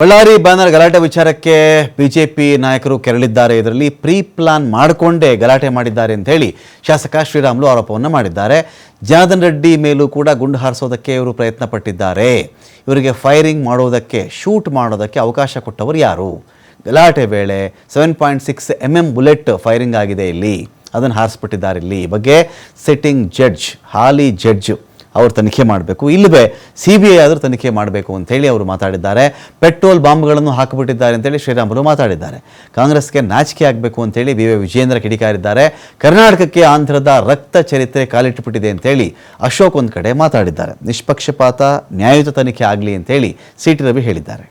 Ballari banner ಗಲಾಟೆ ವಿಚಾರಕ್ಕೆ BJP ನಾಯಕರು ಕೆರಳಿದ್ದಾರೆ. ಇದರಲ್ಲಿ ಪ್ರೀ ಪ್ಲಾನ್ ಮಾಡಿಕೊಂಡೇ ಗಲಾಟೆ ಮಾಡಿದ್ದಾರೆ ಅಂತ ಹೇಳಿ ಶಾಸಕ ಶ್ರೀರಾಮುಲು ಆರೋಪವನ್ನು ಮಾಡಿದ್ದಾರೆ. ಜನಾರ್ದನ್ ರೆಡ್ಡಿ ಮೇಲೂ ಕೂಡ ಗುಂಡು ಹಾರಿಸೋದಕ್ಕೆ ಇವರು ಪ್ರಯತ್ನ ಪಟ್ಟಿದ್ದಾರೆ ಇವರಿಗೆ ಫೈರಿಂಗ್ ಮಾಡೋದಕ್ಕೆ, ಶೂಟ್ ಮಾಡೋದಕ್ಕೆ ಅವಕಾಶ ಕೊಟ್ಟವರು ಯಾರು? ಗಲಾಟೆ ವೇಳೆ seven point six M M bullet firing ಆಗಿದೆ ಇಲ್ಲಿ. ಅದನ್ನು ಹಾರಿಸ್ಬಿಟ್ಟಿದ್ದಾರೆ ಇಲ್ಲಿ. ಬಗ್ಗೆ ಸಿಟ್ಟಿಂಗ್ ಜಡ್ಜ್ ಹಾಲಿ ಜಡ್ಜ್ ಅವರು ತನಿಖೆ ಮಾಡಬೇಕು. ಇಲ್ಲವೇ ಸಿ ಬಿ ಐ ಆದರೂ ತನಿಖೆ ಮಾಡಬೇಕು ಅಂತೇಳಿ ಅವರು ಮಾತಾಡಿದ್ದಾರೆ. ಪೆಟ್ರೋಲ್ ಬಾಂಬ್ಗಳನ್ನು ಹಾಕಿಬಿಟ್ಟಿದ್ದಾರೆ ಅಂತೇಳಿ ಶ್ರೀರಾಮುಲು ಮಾತಾಡಿದ್ದಾರೆ. ಕಾಂಗ್ರೆಸ್ಗೆ ನಾಚಿಕೆ ಆಗಬೇಕು ಅಂತೇಳಿ ವಿ ವಿ ವಿಜೇಂದ್ರ ಕಿಡಿಕಾರಿದ್ದಾರೆ. ಕರ್ನಾಟಕಕ್ಕೆ ಆಂಧ್ರದ ರಕ್ತ ಚರಿತ್ರೆ ಕಾಲಿಟ್ಟುಬಿಟ್ಟಿದೆ ಅಂತೇಳಿ ಅಶೋಕ್ ಒಂದು ಕಡೆ ಮಾತಾಡಿದ್ದಾರೆ. ನಿಷ್ಪಕ್ಷಪಾತ ನ್ಯಾಯಯುತ ತನಿಖೆ ಆಗಲಿ ಅಂತೇಳಿ ಸಿ ಟಿ ರವಿ ಹೇಳಿದ್ದಾರೆ.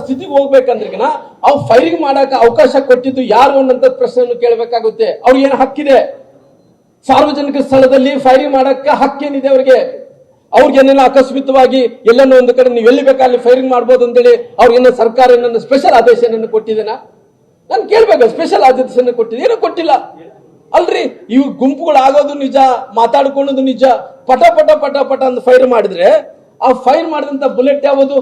ಸ್ಥಿತಿಗೆ ಹೋಗ್ಬೇಕಂದ್ರಿಗಿನ ಅವ್ರು ಫೈರಿಂಗ್ ಮಾಡಕ ಅವಕಾಶ ಕೊಟ್ಟಿದ್ದು ಯಾರು ಅನ್ನಂತ ಪ್ರಶ್ನೆಯನ್ನು ಕೇಳಬೇಕಾಗುತ್ತೆ. ಅವ್ರಿಗೆ ಏನು ಹಕ್ಕಿದೆ? ಸಾರ್ವಜನಿಕ ಸ್ಥಳದಲ್ಲಿ ಫೈರಿಂಗ್ ಮಾಡಕ್ಕೆ ಹಕ್ಕೇನಿದೆ ಅವ್ರಿಗೆ? ಅವ್ರಿಗೇನೆಲ್ಲ ಆಕಸ್ಮಿತವಾಗಿ ಎಲ್ಲನೋ ಒಂದು ಕಡೆ ನೀವು ಎಲ್ಲಿ ಬೇಕಾದಲ್ಲಿ ಫೈರಿಂಗ್ ಮಾಡ್ಬೋದು ಅಂತೇಳಿ ಅವ್ರಿಗೇನೋ ಸರ್ಕಾರ ಏನನ್ನ ಸ್ಪೆಷಲ್ ಆದೇಶನನ್ನು ಕೊಟ್ಟಿದ್ದೇನಾ ನಾನು ಕೇಳ್ಬೇಕು ಸ್ಪೆಷಲ್ ಆದೇಶನ ಕೊಟ್ಟಿದೆ. ಏನೋ ಕೊಟ್ಟಿಲ್ಲ. ಅಲ್ರಿ ಇವು ಗುಂಪುಗಳಾಗೋದು ನಿಜ, ಮಾತಾಡ್ಕೊಳ್ಳೋದು ನಿಜ. ಪಟ ಪಟ ಪಟ ಪಟ ಅಂತ ಫೈರ್ ಮಾಡಿದ್ರೆ, ಆ ಫೈರ್ ಮಾಡಿದಂತ ಬುಲೆಟ್ ಯಾವುದು?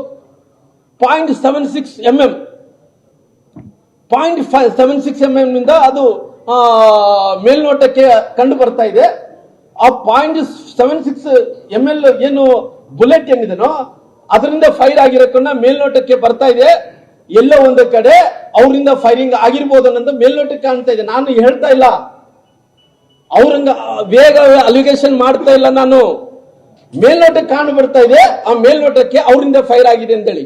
Point seven six M M point five seven six M M ನಿಂದ ಅದು ಮೇಲ್ನೋಟಕ್ಕೆ ಕಂಡು ಬರ್ತಾ ಇದೆ. ಆ point seven six M L ಏನು ಬುಲೆಟ್ ಏನಿದೆನೋ, ಅದರಿಂದ ಫೈರ್ ಆಗಿರೋಕನ್ನ ಮೇಲ್ನೋಟಕ್ಕೆ ಬರ್ತಾ ಇದೆ. ಎಲ್ಲೋ ಒಂದು ಕಡೆ ಅವರಿಂದ ಫೈರಿಂಗ್ ಆಗಿರ್ಬೋದು ಅನ್ನೋದು ಮೇಲ್ನೋಟಕ್ಕೆ ಕಾಣ್ತಾ ಇದೆ. ನಾನು ಹೇಳ್ತಾ ಇಲ್ಲ. ಅವ್ರಂಗ ಬೇಗ ಅಲಿಗೇಷನ್ ಮಾಡ್ತಾ ಇಲ್ಲ ನಾನು. ಮೇಲ್ನೋಟಕ್ಕೆ ಕಾಣು ಬರ್ತಾ ಇದೆ. ಆ ಮೇಲ್ನೋಟಕ್ಕೆ ಅವರಿಂದ ಫೈರ್ ಆಗಿದೆ ಅಂತೇಳಿ.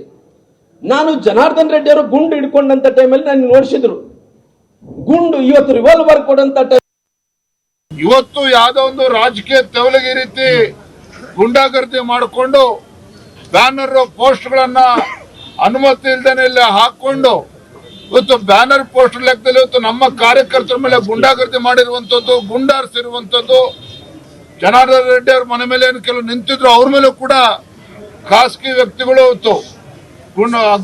ನಾನು ಜನಾರ್ದನ್ ರೆಡ್ಡಿ ಅವರು ಗುಂಡು ಹಿಡ್ಕೊಂಡಂತ ಟೈಮಲ್ಲಿ ನಾನು ನೋಡಿಸಿದ್ರು. ಗುಂಡು ಇವತ್ತು ರಿವಾಲ್ವರ್ ಕೊಡಂತ ಇವತ್ತು ಯಾವ್ದೋ ಒಂದು ರಾಜಕೀಯ ತೆವಲಿಗೆ ರೀತಿ ಗುಂಡಾಗರ್ದಿ ಮಾಡಿಕೊಂಡು ಬ್ಯಾನರ್ ಪೋಸ್ಟ್ ಗಳನ್ನ ಅನುಮತಿ ಇಲ್ದೇನೆ ಇಲ್ಲಿ ಹಾಕೊಂಡು ಇವತ್ತು ಬ್ಯಾನರ್ ಪೋಸ್ಟ್ ಲೆಕ್ಕದಲ್ಲಿ ಇವತ್ತು ನಮ್ಮ ಕಾರ್ಯಕರ್ತರ ಮೇಲೆ ಗುಂಡಾಗರ್ದಿ ಮಾಡಿರುವಂತದ್ದು ಗುಂಡಾರಿಸಿರುವಂತದ್ದು ಜನಾರ್ದನ್ ರೆಡ್ಡಿ ಅವ್ರ ಮನೆ ಮೇಲೆ ಏನು ಕೆಲವು ನಿಂತಿದ್ರು, ಅವ್ರ ಮೇಲೂ ಕೂಡ ಖಾಸಗಿ ವ್ಯಕ್ತಿಗಳು ಇವತ್ತು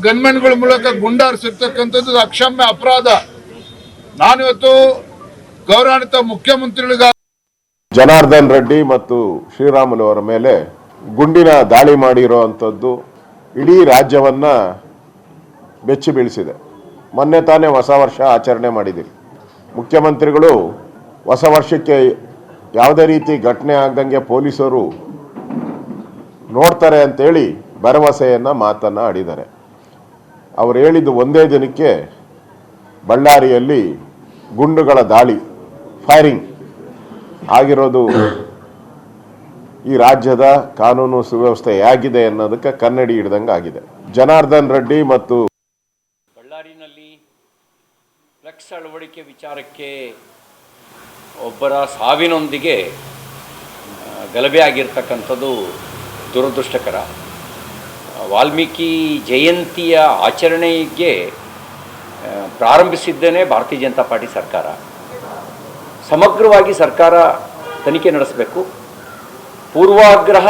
ಗನ್ಮೆನ್ಗಳ ಮೂಲಕ ಗುಂಡಾರಿಸಿರ್ತಕ್ಕಂಥದ್ದು ಅಕ್ಷಮ್ಯ ಅಪರಾಧ. ನಾನಿವತ್ತು ಗೌರವಾನ್ವಿತ ಮುಖ್ಯಮಂತ್ರಿಗಳಿಗ ಜನಾರ್ದನ್ ರೆಡ್ಡಿ ಮತ್ತು ಶ್ರೀರಾಮುಲು ಅವರ ಮೇಲೆ ಗುಂಡಿನ ದಾಳಿ ಮಾಡಿರುವಂಥದ್ದು ಇಡೀ ರಾಜ್ಯವನ್ನ ಬೆಚ್ಚಿ ಬೀಳಿಸಿದೆ. ಮೊನ್ನೆ ತಾನೇ ಹೊಸ ವರ್ಷ ಆಚರಣೆ ಮಾಡಿದ್ದೀರಿ. ಮುಖ್ಯಮಂತ್ರಿಗಳು ಹೊಸ ವರ್ಷಕ್ಕೆ ಯಾವುದೇ ರೀತಿ ಘಟನೆ ಆಗದಂಗೆ ಪೊಲೀಸರು ನೋಡ್ತಾರೆ ಅಂತೇಳಿ ಭರವಸೆಯನ್ನು ಮಾತನ್ನು ಆಡಿದ್ದಾರೆ. ಅವ್ರು ಹೇಳಿದ್ದು ಒಂದೇ ದಿನಕ್ಕೆ ಬಳ್ಳಾರಿಯಲ್ಲಿ ಗುಂಡುಗಳ ದಾಳಿ ಫೈರಿಂಗ್ ಆಗಿರೋದು ಈ ರಾಜ್ಯದ ಕಾನೂನು ಸುವ್ಯವಸ್ಥೆ ಹೇಗಿದೆ ಅನ್ನೋದಕ್ಕೆ ಕನ್ನಡಿ ಹಿಡ್ದಂಗೆ ಆಗಿದೆ. ಜನಾರ್ದನ್ ರೆಡ್ಡಿ ಮತ್ತು ಬಳ್ಳಾರಿನಲ್ಲಿ ಫ್ಲೆಕ್ಸ್ ಅಳವಡಿಕೆ ವಿಚಾರಕ್ಕೆ ಒಬ್ಬರ ಸಾವಿನೊಂದಿಗೆ ಗಲಭೆ ಆಗಿರ್ತಕ್ಕಂಥದ್ದು ದುರದೃಷ್ಟಕರ. ವಾಲ್ಮೀಕಿ ಜಯಂತಿಯ ಆಚರಣೆಗೆ ಪ್ರಾರಂಭಿಸಿದ್ದೇನೆ ಭಾರತೀಯ ಜನತಾ ಪಾರ್ಟಿ ಸರ್ಕಾರ. ಸಮಗ್ರವಾಗಿ ಸರ್ಕಾರ ತನಿಖೆ ನಡೆಸಬೇಕು. ಪೂರ್ವಾಗ್ರಹ